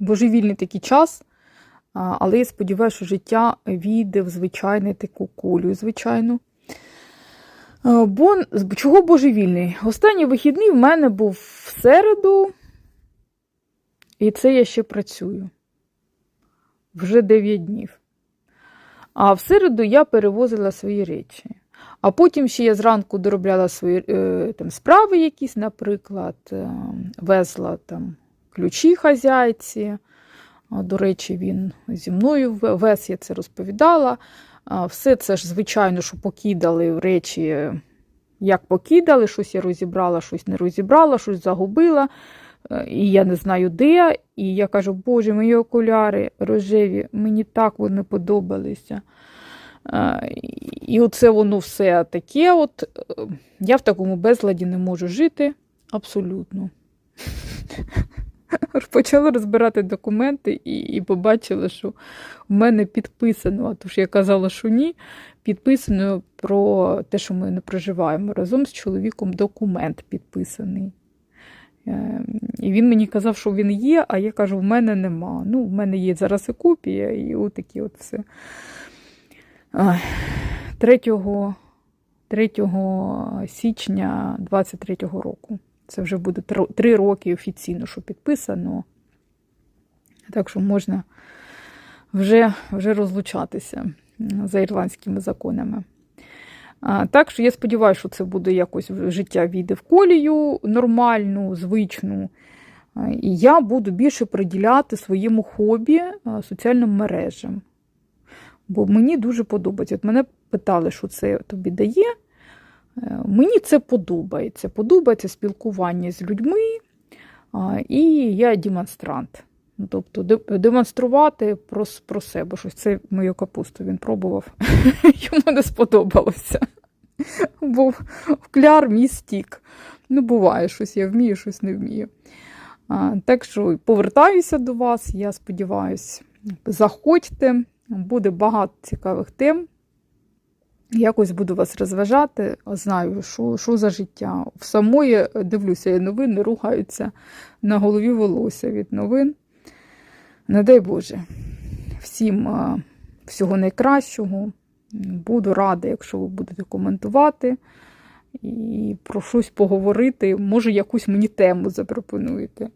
божевільний такий час, але я сподіваюся, що життя війде в звичайну таку кулю, звичайно. Бо чого божевільний? Останній вихідний в мене був в середу, і це я ще працюю. Вже 9 днів. А в середу я перевозила свої речі. А потім ще я зранку доробляла свої е, там, справи якісь, наприклад, е, везла там ключі хазяйці. До речі, він зі мною в- вез, я це розповідала. Все це ж, звичайно, що покидали речі, як покидали, щось я розібрала, щось не розібрала, щось загубила. Е, І я не знаю де. І я кажу, Боже, мої окуляри рожеві, мені так вони подобалися. Е, І оце воно все таке. От е, я в такому безладі не можу жити абсолютно. Почала розбирати документи і, і побачила, що в мене підписано, а то ж я казала, що ні, підписано про те, що ми не проживаємо разом з чоловіком документ підписаний. Е, І він мені казав, що він є, а я кажу, в мене нема. Ну, в мене є зараз і копія, і отакі от все. 3, 3 січня 23-го року. Це вже буде три роки офіційно, що підписано. Так що можна вже, вже розлучатися за ірландськими законами. Так що я сподіваюся, що це буде якось життя війде в колію нормальну, звичну. І я буду більше приділяти своєму хобі соціальним мережам. Бо мені дуже подобається. От мене питали, що це тобі дає. Мені це подобається. Подобається спілкування з людьми, і я демонстрант. Ну, Тобто демонструвати про, про себе щось. Це мою капусту він пробував. Йому не сподобалося. Був вкляр мій стік. Ну, буває, щось я вмію, щось не вмію. Так що повертаюся до вас. Я сподіваюся, заходьте. Буде багато цікавих тем. Якось буду вас розважати, знаю, що, що за життя. В самої дивлюся, і новини рухаються на голові волосся від новин. Не дай Боже. Всім всього найкращого. Буду рада, якщо ви будете коментувати і про щось поговорити. Може, якусь мені тему запропонуєте.